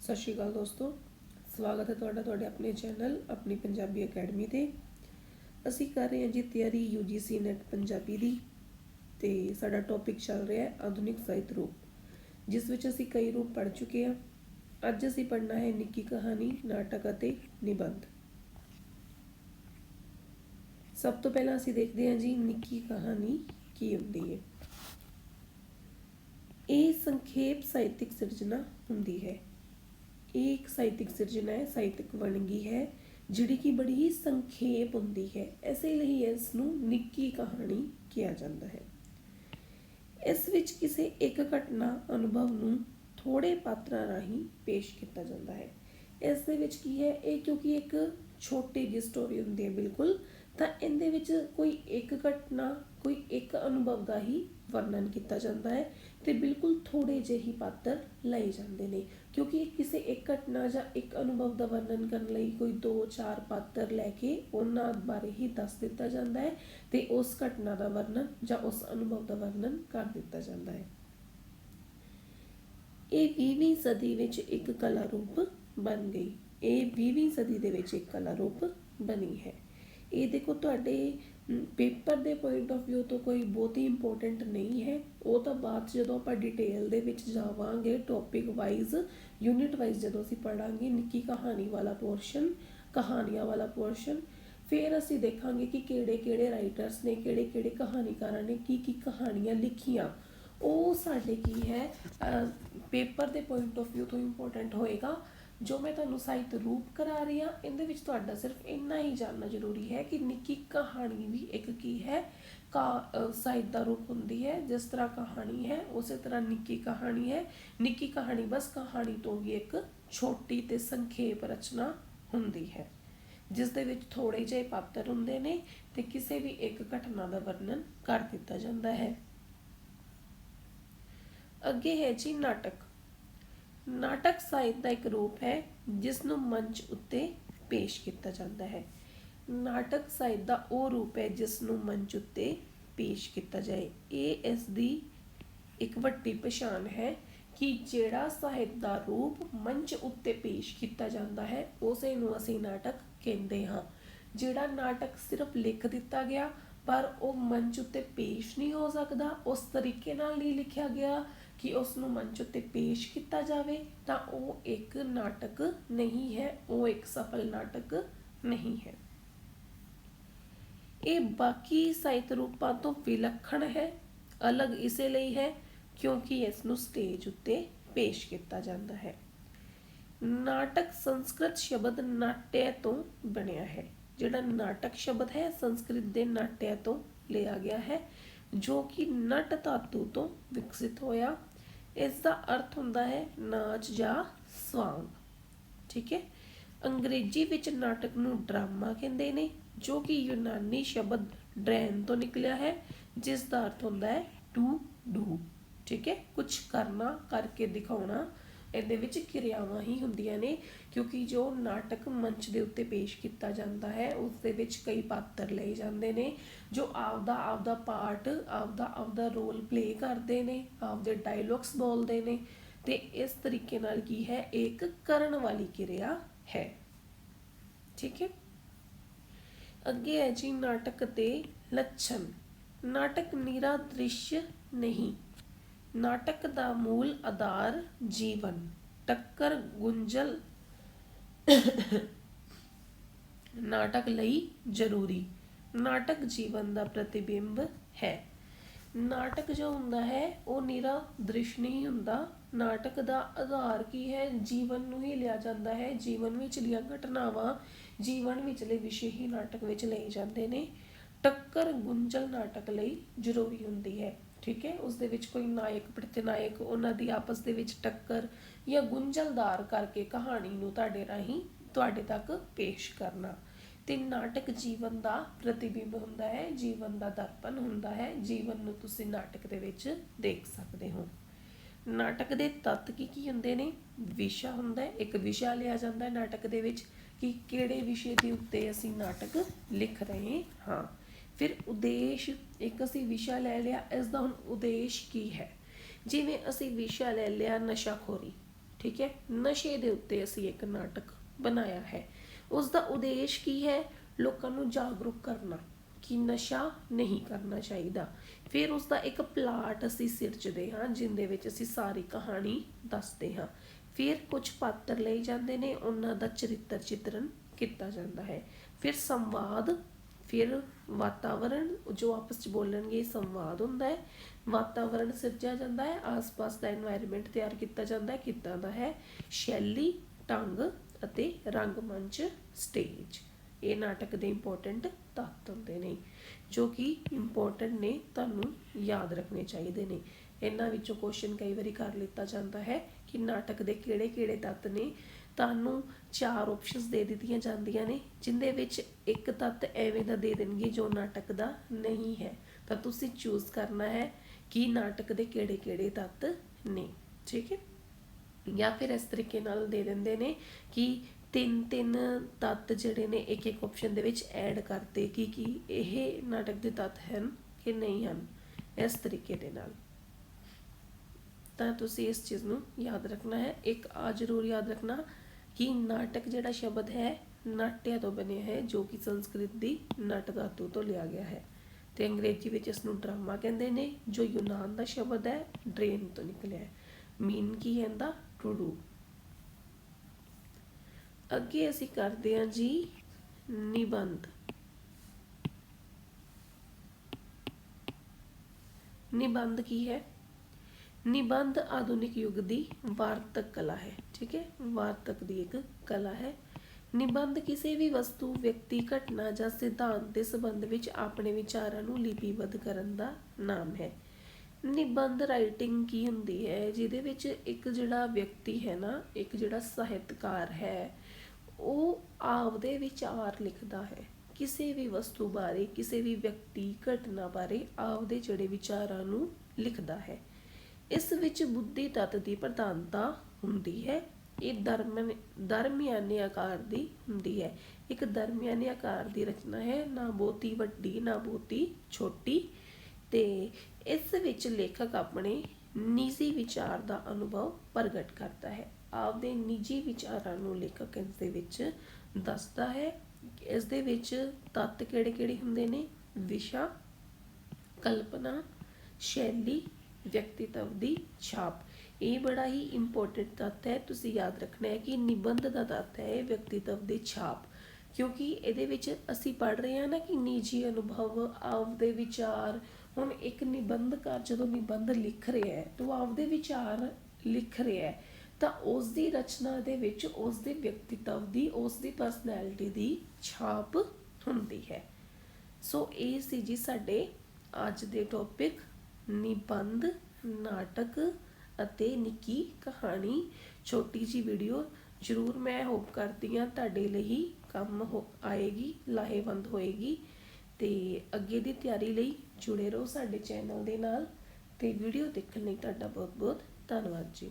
ਸਤਿ ਸ਼੍ਰੀ ਅਕਾਲ ਦੋਸਤੋ, ਸਵਾਗਤ ਹੈ ਤੁਹਾਡਾ ਤੁਹਾਡੇ ਆਪਣੇ ਚੈਨਲ ਆਪਣੀ ਪੰਜਾਬੀ ਅਕੈਡਮੀ ਤੇ। ਅਸੀਂ ਕਰ ਰਹੇ ਹਾਂ ਜੀ ਤਿਆਰੀ UGC ਨੈਟ ਪੰਜਾਬੀ ਦੀ ਤੇ ਸਾਡਾ ਟੌਪਿਕ ਚੱਲ ਰਿਹਾ ਹੈ ਆਧੁਨਿਕ ਸਾਹਿਤ ਰੂਪ, ਜਿਸ ਵਿੱਚ ਅਸੀਂ ਕਈ ਰੂਪ ਪੜ੍ਹ ਚੁੱਕੇ ਹਾਂ। ਅੱਜ ਅਸੀਂ ਪੜ੍ਹਨਾ ਹੈ ਨਿੱਕੀ ਕਹਾਣੀ, ਨਾਟਕ ਅਤੇ ਨਿਬੰਧ। ਸਭ ਤੋਂ ਪਹਿਲਾਂ ਅਸੀਂ ਦੇਖਦੇ ਹਾਂ ਜੀ ਨਿੱਕੀ ਕਹਾਣੀ ਕੀ ਹੁੰਦੀ ਹੈ। ਇਹ ਸੰਖੇਪ ਸਾਹਿਤਿਕ ਸਿਰਜਣਾ ਹੁੰਦੀ ਹੈ। ਇਹ ਇੱਕ ਸਾਹਿਤਿਕ ਸਿਰਜਣਾ ਹੈ ਸਾਹਿਤਿਕ ਵੰਨਗੀ ਹੈ ਜਿਹੜੀ ਕਿ ਬੜੀ ਹੀ ਸੰਖੇਪ ਹੁੰਦੀ ਹੈ ਇਸੇ ਲਈ ਇਸ ਨੂੰ ਨਿੱਕੀ ਕਹਾਣੀ ਕਿਹਾ ਜਾਂਦਾ ਹੈ ਇਸ ਵਿੱਚ ਕਿਸੇ ਇੱਕ ਘਟਨਾ ਅਨੁਭਵ ਨੂੰ ਥੋੜੇ ਪਾਤਰਾਂ ਰਾਹੀਂ ਪੇਸ਼ ਕੀਤਾ ਜਾਂਦਾ ਹੈ ਇਸ ਦੇ ਵਿੱਚ ਕੀ ਹੈ ਇਹ ਕਿਉਂਕਿ ਇੱਕ ਛੋਟੀ ਜਿਹੀ ਸਟੋਰੀ ਹੁੰਦੀ ਹੈ ਬਿਲਕੁਲ ਤਾਂ ਇਹਦੇ ਵਿੱਚ ਕੋਈ ਇੱਕ ਘਟਨਾ ਕੋਈ ਇੱਕ ਅਨੁਭਵ ਦਾ ਹੀ ਵਰਣਨ ਕੀਤਾ ਜਾਂਦਾ ਹੈ ਤੇ ਬਿਲਕੁਲ ਥੋੜੇ ਜਿਹੇ ਹੀ ਪਾਤਰ ਲਏ ਜਾਂਦੇ ਨੇ, ਕਿਉਂਕਿ ਕਿਸੇ ਇੱਕ ਘਟਨਾ ਜਾਂ ਇੱਕ ਅਨੁਭਵ ਦਾ ਵਰਣਨ ਕਰਨ ਲਈ ਕੋਈ 2-4 ਪਾਤਰ ਲੈ ਕੇ ਉਹਨਾਂ ਬਾਰੇ ਹੀ ਦੱਸ ਦਿੱਤਾ ਜਾਂਦਾ ਹੈ ਤੇ ਉਸ ਘਟਨਾ ਦਾ ਵਰਣਨ ਜਾਂ ਉਸ ਅਨੁਭਵ ਦਾ ਵਰਣਨ ਕਰ ਦਿੱਤਾ ਜਾਂਦਾ ਹੈ। ਇਹ 20ਵੀਂ ਸਦੀ ਵਿੱਚ ਇੱਕ ਕਲਾ ਰੂਪ ਬਣ ਗਈ। ਇਹ 20ਵੀਂ ਸਦੀ ਦੇ ਵਿੱਚ ਇੱਕ ਕਲਾ ਰੂਪ ਬਣੀ ਹੈ। ਇਹ ਦੇਖੋ ਤੁਹਾਡੇ ਪੇਪਰ ਦੇ ਪੁਆਇੰਟ ਆਫ View ਤੋਂ ਕੋਈ ਬਹੁਤ ਹੀ ਇੰਪੋਰਟੈਂਟ ਨਹੀਂ ਹੈ। ਉਹ ਤਾਂ ਬਾਅਦ 'ਚ ਜਦੋਂ ਆਪਾਂ ਡਿਟੇਲ ਦੇ ਵਿੱਚ ਜਾਵਾਂਗੇ ਟੌਪਿਕ ਵਾਈਜ਼ ਯੂਨਿਟ ਵਾਈਜ਼ ਜਦੋਂ ਅਸੀਂ ਪੜਾਂਗੇ ਨਿੱਕੀ ਕਹਾਣੀ ਵਾਲਾ ਪੋਰਸ਼ਨ ਕਹਾਣੀਆਂ ਵਾਲਾ ਪੋਰਸ਼ਨ ਫਿਰ ਅਸੀਂ ਦੇਖਾਂਗੇ ਕਿ ਕਿਹੜੇ ਕਿਹੜੇ ਰਾਈਟਰਸ ਨੇ, ਕਿਹੜੇ ਕਿਹੜੇ ਕਹਾਣੀਕਾਰਾਂ ਨੇ ਕੀ ਕੀ ਕਹਾਣੀਆਂ ਲਿਖੀਆਂ। ਉਹ ਸਾਡੇ ਕੀ ਹੈ ਪੇਪਰ ਦੇ ਪੁਆਇੰਟ ਆਫ View ਤੋਂ ਇੰਪੋਰਟੈਂਟ ਹੋਏਗਾ। ਜੋ ਮੈਂ ਤੁਹਾਨੂੰ ਸਾਹਿਤ ਰੂਪ ਕਰਾ ਰਹੀ ਹਾਂ, ਇਹਦੇ ਵਿੱਚ ਤੁਹਾਡਾ ਸਿਰਫ ਇੰਨਾ ਹੀ ਜਾਣਨਾ ਜ਼ਰੂਰੀ ਹੈ ਕਿ ਨਿੱਕੀ ਕਹਾਣੀ ਵੀ ਇੱਕ ਕੀ ਹੈ? ਕਾ ਸਾਹਿਤ ਦਾ ਰੂਪ ਹੁੰਦੀ ਹੈ। ਜਿਸ ਤਰ੍ਹਾਂ ਕਹਾਣੀ ਹੈ, ਉਸੇ ਤਰ੍ਹਾਂ ਨਿੱਕੀ ਕਹਾਣੀ ਹੈ। ਨਿੱਕੀ ਕਹਾਣੀ ਬਸ ਕਹਾਣੀ ਤੋਂ ਵੀ ਇੱਕ ਛੋਟੀ ਤੇ ਸੰਖੇਪ ਰਚਨਾ ਹੁੰਦੀ ਹੈ, ਜਿਸ ਦੇ ਵਿੱਚ ਥੋੜੇ ਜਿਹੇ ਪਾਤਰ ਹੁੰਦੇ ਨੇ ਤੇ ਕਿਸੇ ਵੀ ਇੱਕ ਘਟਨਾ ਦਾ ਵਰਣਨ ਕਰ ਦਿੱਤਾ ਜਾਂਦਾ ਹੈ। ਅੱਗੇ ਹੈ ਜੀ ਨਾਟਕ। ਨਾਟਕ ਸਾਹਿਤ ਦਾ ਇੱਕ ਰੂਪ ਹੈ ਜਿਸ ਨੂੰ ਮੰਚ ਉੱਤੇ ਪੇਸ਼ ਕੀਤਾ ਜਾਂਦਾ ਹੈ। ਨਾਟਕ ਸਾਹਿਤ ਦਾ ਉਹ ਰੂਪ ਹੈ ਜਿਸ ਨੂੰ ਮੰਚ ਉੱਤੇ ਪੇਸ਼ ਕੀਤਾ ਜਾਏ। ਇਹ ਇਸ ਦੀ ਇੱਕ ਵੱਡੀ ਪਛਾਣ ਹੈ ਕਿ ਜਿਹੜਾ ਸਾਹਿਤ ਦਾ ਰੂਪ ਮੰਚ ਉੱਤੇ ਪੇਸ਼ ਕੀਤਾ ਜਾਂਦਾ ਹੈ ਉਸੇ ਨੂੰ ਅਸੀਂ ਨਾਟਕ ਕਹਿੰਦੇ ਹਾਂ। ਜਿਹੜਾ ਨਾਟਕ ਸਿਰਫ ਲਿਖ ਦਿੱਤਾ ਗਿਆ ਪਰ ਉਹ ਮੰਚ ਉੱਤੇ ਪੇਸ਼ ਨਹੀਂ ਹੋ ਸਕਦਾ। ਉਸ ਤਰੀਕੇ ਨਾਲ ਨਹੀਂ ਲਿਖਿਆ ਗਿਆ ਕਿ ਉਸ ਨੂੰ ਮੰਚ ਉੱਤੇ ਪੇਸ਼ ਕੀਤਾ ਜਾਵੇ। ਤਾਂ ਉਹ ਇੱਕ ਨਾਟਕ ਨਹੀਂ ਹੈ। ਉਹ ਇੱਕ ਸਫਲ ਨਾਟਕ ਨਹੀਂ ਹੈ। ਇਹ ਬਾਕੀ ਸਾਹਿਤ ਰੂਪਾਂ ਤੋਂ ਵਿਲੱਖਣ ਹੈ। ਅਲੱਗ ਇਸੇ ਲਈ ਹੈ ਕਿਉਂਕਿ ਇਸ ਨੂੰ ਸਟੇਜ ਉੱਤੇ ਪੇਸ਼ ਕੀਤਾ ਜਾਂਦਾ ਹੈ। ਨਾਟਕ ਸੰਸਕ੍ਰਿਤ ਸ਼ਬਦ ਨਾਟਯ ਤੋਂ ਬਣਿਆ ਹੈ। ਜਿਹੜਾ ਨਾਟਕ ਸ਼ਬਦ ਹੈ, ਸੰਸਕ੍ਰਿਤ ਦੇ ਨਾਟਯ ਤੋਂ ਲਿਆ ਗਿਆ ਹੈ, ਜੋ ਕਿ ਨਟ ਧਾਤੂ ਤੋਂ ਵਿਕਸਿਤ ਹੋਇਆ। ਇਸ ਦਾ ਅਰਥ ਹੁੰਦਾ ਹੈ ਨਾਚ ਜਾਂ ਸਵਾਂਗ। ਠੀਕ ਹੈ? ਅੰਗਰੇਜ਼ੀ ਵਿੱਚ ਨਾਟਕ ਨੂੰ ਡਰਾਮਾ ਕਹਿੰਦੇ ਨੇ, ਜੋ ਕਿ ਯੂਨਾਨੀ ਸ਼ਬਦ ਡਰੈਨ ਤੋਂ ਨਿਕਲਿਆ ਹੈ ਜਿਸ ਦਾ ਅਰਥ ਹੁੰਦਾ ਹੈ ਟੂ ਡੂ ਠੀਕ ਹੈ? ਕੁਝ ਕਰਨਾ ਕਰਕੇ ਦਿਖਾਉਣਾ ਇਹਦੇ ਵਿੱਚ ਕਿਰਿਆਵਾਂ ਹੀ ਹੁੰਦੀਆਂ ਨੇ, ਕਿਉਂਕਿ ਜੋ ਨਾਟਕ ਮੰਚ ਦੇ ਉੱਤੇ ਪੇਸ਼ ਕੀਤਾ ਜਾਂਦਾ ਹੈ ਉਸ ਦੇ ਵਿੱਚ ਕਈ ਪਾਤਰ ਲਏ ਜਾਂਦੇ ਨੇ, ਜੋ ਆਪਦਾ ਆਪਦਾ ਪਾਰਟ, ਆਪਦਾ ਆਪਦਾ ਰੋਲ ਪਲੇ ਕਰਦੇ ਨੇ, ਆਪਦੇ ਡਾਇਲੌਗਸ ਬੋਲਦੇ ਨੇ, ਤੇ ਇਸ ਤਰੀਕੇ ਨਾਲ ਕੀ ਹੈ ਇੱਕ ਕਰਨ ਵਾਲੀ ਕਿਰਿਆ ਹੈ। ਠੀਕ ਹੈ? ਅੱਗੇ ਹੈ ਜੀ ਨਾਟਕ ਤੇ ਲੱਛਣ। ਨਾਟਕ ਨਿਰਾ ਦ੍ਰਿਸ਼ ਨਹੀਂ। ਨਾਟਕ ਦਾ ਮੂਲ ਆਧਾਰ ਜੀਵਨ। ਟੱਕਰ ਗੁੰਝਲ ਨਾਟਕ ਲਈ ਜ਼ਰੂਰੀ। ਨਾਟਕ ਜੀਵਨ ਦਾ ਪ੍ਰਤੀਬਿੰਬ ਹੈ। ਨਾਟਕ ਜੋ ਹੁੰਦਾ ਹੈ, ਉਹ ਨਿਰਾ ਦ੍ਰਿਸ਼ ਨਹੀਂ ਹੁੰਦਾ। ਨਾਟਕ ਦਾ ਆਧਾਰ ਕੀ ਹੈ? ਜੀਵਨ ਨੂੰ ਹੀ ਲਿਆ ਜਾਂਦਾ ਹੈ। ਜੀਵਨ ਵਿੱਚਲੀਆਂ ਘਟਨਾਵਾਂ ਜੀਵਨ ਵਿਚਲੇ ਵਿਸ਼ੇ ਹੀ ਨਾਟਕ ਵਿੱਚ ਲਏ ਜਾਂਦੇ ਨੇ। ਟੱਕਰ ਗੁੰਝਲ ਨਾਟਕ ਲਈ ਜ਼ਰੂਰੀ ਹੁੰਦੀ ਹੈ। ਠੀਕ ਹੈ? ਉਸ ਦੇ ਵਿੱਚ ਕੋਈ ਨਾਇਕ, ਪ੍ਰਤੀਨਾਇਕ, ਉਹਨਾਂ ਦੀ ਆਪਸ ਦੇ ਵਿੱਚ ਟੱਕਰ ਜਾਂ ਗੁੰਝਲਦਾਰ ਕਰਕੇ ਕਹਾਣੀ ਨੂੰ ਤੁਹਾਡੇ ਰਾਹੀਂ ਤੁਹਾਡੇ ਤੱਕ ਪੇਸ਼ ਕਰਨਾ। ਤੇ ਨਾਟਕ ਜੀਵਨ ਦਾ ਪ੍ਰਤੀਬਿੰਬ ਹੁੰਦਾ ਹੈ, ਜੀਵਨ ਦਾ ਦਰਪਣ ਹੁੰਦਾ ਹੈ, ਜੀਵਨ ਨੂੰ ਤੁਸੀਂ ਨਾਟਕ ਦੇ ਵਿੱਚ ਦੇਖ ਸਕਦੇ ਹੋ। ਨਾਟਕ ਦੇ ਤੱਤ ਕੀ ਕੀ ਹੁੰਦੇ ਨੇ? ਵਿਸ਼ਾ ਹੁੰਦਾ ਹੈ, ਇੱਕ ਵਿਸ਼ਾ ਲਿਆ ਜਾਂਦਾ ਹੈ ਨਾਟਕ ਦੇ ਵਿੱਚ ਕਿ ਕਿਹੜੇ ਵਿਸ਼ੇ ਦੇ ਉੱਤੇ ਅਸੀਂ ਨਾਟਕ ਲਿਖ ਰਹੇ ਹਾਂ। ਫਿਰ ਉਦੇਸ਼, ਇੱਕ ਅਸੀਂ ਵਿਸ਼ਾ ਲੈ ਲਿਆ ਇਸ ਦਾ ਹੁਣ ਉਦੇਸ਼ ਕੀ ਹੈ? ਜਿਵੇਂ ਅਸੀਂ ਵਿਸ਼ਾ ਲੈ ਲਿਆ ਨਸ਼ਾਖੋਰੀ, ਠੀਕ ਹੈ? ਨਸ਼ੇ ਦੇ ਉੱਤੇ ਅਸੀਂ ਇੱਕ ਨਾਟਕ ਬਣਾਇਆ ਹੈ। ਉਸ ਦਾ ਉਦੇਸ਼ ਕੀ ਹੈ? ਲੋਕਾਂ ਨੂੰ ਜਾਗਰੂਕ ਕਰਨਾ, ਕਿ ਨਸ਼ਾ ਨਹੀਂ ਕਰਨਾ ਚਾਹੀਦਾ। ਫਿਰ ਉਸ ਦਾ ਇੱਕ ਪਲਾਟ ਅਸੀਂ ਸਿਰਜਦੇ ਹਾਂ, ਜਿੰਦੇ ਵਿੱਚ ਅਸੀਂ ਸਾਰੀ ਕਹਾਣੀ ਦੱਸਦੇ ਹਾਂ। ਫਿਰ ਕੁਝ ਪਾਤਰ ਲਏ ਜਾਂਦੇ ਨੇ, ਉਹਨਾਂ ਦਾ ਚਰਿੱਤਰ ਚਿੱਤਰਨ ਕੀਤਾ ਜਾਂਦਾ ਹੈ। ਫਿਰ ਸੰਵਾਦ ਫਿਰ ਵਾਤਾਵਰਣ, ਜੋ ਆਪਸ ਵਿੱਚ ਬੋਲਣਗੇ ਸੰਵਾਦ ਹੁੰਦਾ ਹੈ। ਵਾਤਾਵਰਣ ਸਿਰਜਿਆ ਜਾਂਦਾ ਹੈ, ਆਸ-ਪਾਸ ਦਾ এনवायरमेंट ਤਿਆਰ ਕੀਤਾ ਜਾਂਦਾ ਹੈ, ਕਿੱਦਾਂ ਦਾ ਹੈ? ਸ਼ੈਲੀ, ਢੰਗ ਅਤੇ ਰੰਗ ਮੰਚ ਸਟੇਜ ਇਹ ਨਾਟਕ ਦੇ ਇੰਪੋਰਟੈਂਟ ਤੱਤ ਹੁੰਦੇ ਨੇ, ਜੋ ਕਿ ਇੰਪੋਰਟੈਂਟ ਨੇ, ਤੁਹਾਨੂੰ ਯਾਦ ਰੱਖਣੇ ਚਾਹੀਦੇ ਨੇ। ਇਹਨਾਂ ਵਿੱਚੋਂ ਕੁਐਸਚਨ ਕਈ ਵਾਰੀ ਕਰ ਲਿੱਤਾ ਜਾਂਦਾ ਹੈ ਕਿ ਨਾਟਕ ਦੇ ਕਿਹੜੇ-ਕਿਹੜੇ ਤੱਤ ਨੇ ਤੁਹਾਨੂੰ ਚਾਰ ਆਪਸ਼ਨਸ ਦੇ ਦਿੱਤੀਆਂ ਜਾਂਦੀਆਂ ਨੇ, ਜਿੰਦੇ ਵਿੱਚ ਇੱਕ ਤੱਤ ਐਵੇਂ ਦਾ ਦੇ ਦੇਣਗੇ ਜੋ ਨਾਟਕ ਦਾ ਨਹੀਂ ਹੈ। ਤਾਂ ਤੁਸੀਂ ਚੂਜ਼ ਕਰਨਾ ਹੈ ਕਿ ਨਾਟਕ ਦੇ ਕਿਹੜੇ-ਕਿਹੜੇ ਤੱਤ ਨੇ, ਠੀਕ ਹੈ? ਜਾਂ ਫਿਰ ਇਸ ਤਰੀਕੇ ਨਾਲ ਦੇ ਦਿੰਦੇ ਨੇ ਕਿ ਤਿੰਨ ਤਿੰਨ ਤੱਤ ਜਿਹੜੇ ਨੇ ਇੱਕ ਇੱਕ ਆਪਸ਼ਨ ਦੇ ਵਿੱਚ ਐਡ ਕਰਤੇ ਕਿ, ਕੀ ਇਹ ਨਾਟਕ ਦੇ ਤੱਤ ਹਨ ਕਿ ਨਹੀਂ ਹਨ, ਇਸ ਤਰੀਕੇ ਦੇ ਨਾਲ। ਤਾਂ ਤੁਸੀਂ ਇਸ ਚੀਜ਼ ਨੂੰ ਯਾਦ ਰੱਖਣਾ ਹੈ। ਇੱਕ ਆ ਜ਼ਰੂਰ ਯਾਦ ਰੱਖਣਾ ਕਿ ਨਾਟਕ ਜਿਹੜਾ ਸ਼ਬਦ ਹੈ, ਨਾਟਿਆ ਤੋਂ ਬਣਿਆ ਹੈ, ਜੋ ਕਿ ਸੰਸਕ੍ਰਿਤ ਦੀ ਨਟ ਧਾਤੂ ਤੋਂ ਲਿਆ ਗਿਆ ਹੈ। ਤੇ ਅੰਗਰੇਜ਼ੀ ਵਿੱਚ ਇਸ ਨੂੰ ਡਰਾਮਾ ਕਹਿੰਦੇ ਨੇ, ਜੋ ਯੂਨਾਨ ਦਾ ਸ਼ਬਦ ਹੈ, ਡਰੇਨ ਤੋਂ ਨਿਕਲਿਆ ਹੈ। ਮੀਨ ਕੀ ਹੈ ਇਹਦਾ? To do. ਅੱਗੇ ਅਸੀਂ ਕਰਦੇ ਹਾਂ ਜੀ, ਨਿਬੰਧ। ਨਿਬੰਧ ਕੀ ਹੈ? ਨਿਬੰਧ ਆਧੁਨਿਕ ਯੁੱਗ ਦੀ ਵਾਰਤਕ ਕਲਾ ਹੈ, ਠੀਕ ਹੈ? ਵਾਰਤਕ ਦੀ ਇੱਕ ਕਲਾ ਹੈ। ਨਿਬੰਧ ਕਿਸੇ ਵੀ ਵਸਤੂ, ਵਿਅਕਤੀ, ਘਟਨਾ ਜਾਂ ਸਿਧਾਂਤ ਦੇ ਸੰਬੰਧ ਵਿੱਚ ਆਪਣੇ ਵਿਚਾਰਾਂ ਨੂੰ ਲਿਪੀਬੱਧ ਕਰਨ ਦਾ ਨਾਮ ਹੈ। ਨਿਬੰਧ ਰਾਈਟਿੰਗ ਕੀ ਹੁੰਦੀ ਹੈ? ਜਿਹਦੇ ਵਿੱਚ ਇੱਕ ਜਿਹੜਾ ਵਿਅਕਤੀ ਹੈ ਨਾ, ਇੱਕ ਜਿਹੜਾ ਸਾਹਿਤਕਾਰ ਹੈ, ਉਹ ਆਪਦੇ ਵਿਚਾਰ ਲਿਖਦਾ ਹੈ। ਕਿਸੇ ਵੀ ਵਸਤੂ ਬਾਰੇ, ਕਿਸੇ ਵੀ ਵਿਅਕਤੀ, ਘਟਨਾ ਬਾਰੇ ਆਪਦੇ ਜਿਹੜੇ ਵਿਚਾਰਾਂ ਨੂੰ ਲਿਖਦਾ ਹੈ। ਇਸ ਵਿੱਚ ਬੁੱਧੀ ਤੱਤ ਦੀ ਪ੍ਰਧਾਨਤਾ ਹੁੰਦੀ ਹੈ। ਇਹ ਦਰਮਿਆਨੇ ਦਰਮਿਆਨੇ ਆਕਾਰ ਦੀ ਹੁੰਦੀ ਹੈ। ਇੱਕ ਦਰਮਿਆਨੇ ਆਕਾਰ ਦੀ ਰਚਨਾ ਹੈ, ਨਾ ਬਹੁਤੀ ਵੱਡੀ, ਨਾ ਬਹੁਤੀ ਛੋਟੀ। ਤੇ ਇਸ ਵਿੱਚ ਲੇਖਕ ਆਪਣੇ ਨਿੱਜੀ ਵਿਚਾਰ ਦਾ ਅਨੁਭਵ ਪ੍ਰਗਟ ਕਰਦਾ ਹੈ। ਆਪਦੇ ਨਿੱਜੀ ਵਿਚਾਰਾਂ ਨੂੰ ਲੇਖਕ ਇਸ ਦੇ ਵਿੱਚ ਦੱਸਦਾ ਹੈ। ਇਸ ਦੇ ਵਿੱਚ ਤੱਤ ਕਿਹੜੇ-ਕਿਹੜੇ ਹੁੰਦੇ ਨੇ? ਵਿਸ਼ਾ, ਕਲਪਨਾ, ਸ਼ੈਲੀ ਵਿਅਕਤੀਤਵ ਦੀ ਛਾਪ। ਇਹ ਬੜਾ ਹੀ ਇੰਪੋਰਟੈਂਟ ਤੱਤ ਹੈ। ਤੁਸੀਂ ਯਾਦ ਰੱਖਣਾ ਹੈ ਕਿ ਨਿਬੰਧ ਦਾ ਤੱਤ ਹੈ ਇਹ ਵਿਅਕਤੀਤਵ ਦੀ ਛਾਪ। ਕਿਉਂਕਿ ਇਹਦੇ ਵਿੱਚ ਅਸੀਂ ਪੜ ਰਹੇ ਹਾਂ ਨਾ ਕਿ ਨਿੱਜੀ ਅਨੁਭਵ, ਆਪਦੇ ਵਿਚਾਰ। ਹੁਣ ਇੱਕ ਨਿਬੰਧਕਾਰ ਜਦੋਂ ਨਿਬੰਧ ਲਿਖ ਰਿਹਾ ਹੈ, ਤਾਂ ਉਹ ਆਪਦੇ ਵਿਚਾਰ ਲਿਖ ਰਿਹਾ ਹੈ, ਤਾਂ ਉਸ ਦੀ ਰਚਨਾ ਦੇ ਵਿੱਚ ਉਸ ਦੇ ਵਿਅਕਤੀਤਵ ਦੀ ਉਸ ਦੀ ਪਰਸਨੈਲਿਟੀ ਦੀ ਛਾਪ ਹੁੰਦੀ ਹੈ। ਸੋ ਇਹ ਸੀ ਜੀ ਸਾਡੇ ਅੱਜ ਦੇ ਟੌਪਿਕ ਨਿਬੰਧ, ਨਾਟਕ ਅਤੇ ਨਿੱਕੀ ਕਹਾਣੀ। ਛੋਟੀ ਜੀ ਵੀਡੀਓ ਜ਼ਰੂਰ ਮੈਂ ਹੋਪ ਕਰਦੀ ਹਾਂ ਤੁਹਾਡੇ ਲਈ ਕੰਮ ਹੋ ਆਏਗੀ, ਲਾਹੇਵੰਦ ਹੋਏਗੀ। ਤੇ ਅੱਗੇ ਦੀ ਤਿਆਰੀ ਲਈ ਜੁੜੇ ਰਹੋ ਸਾਡੇ ਚੈਨਲ ਦੇ ਨਾਲ। ਤੇ ਵੀਡੀਓ ਦੇਖਣ ਲਈ ਤੁਹਾਡਾ ਬਹੁਤ ਬਹੁਤ ਧੰਨਵਾਦ ਜੀ।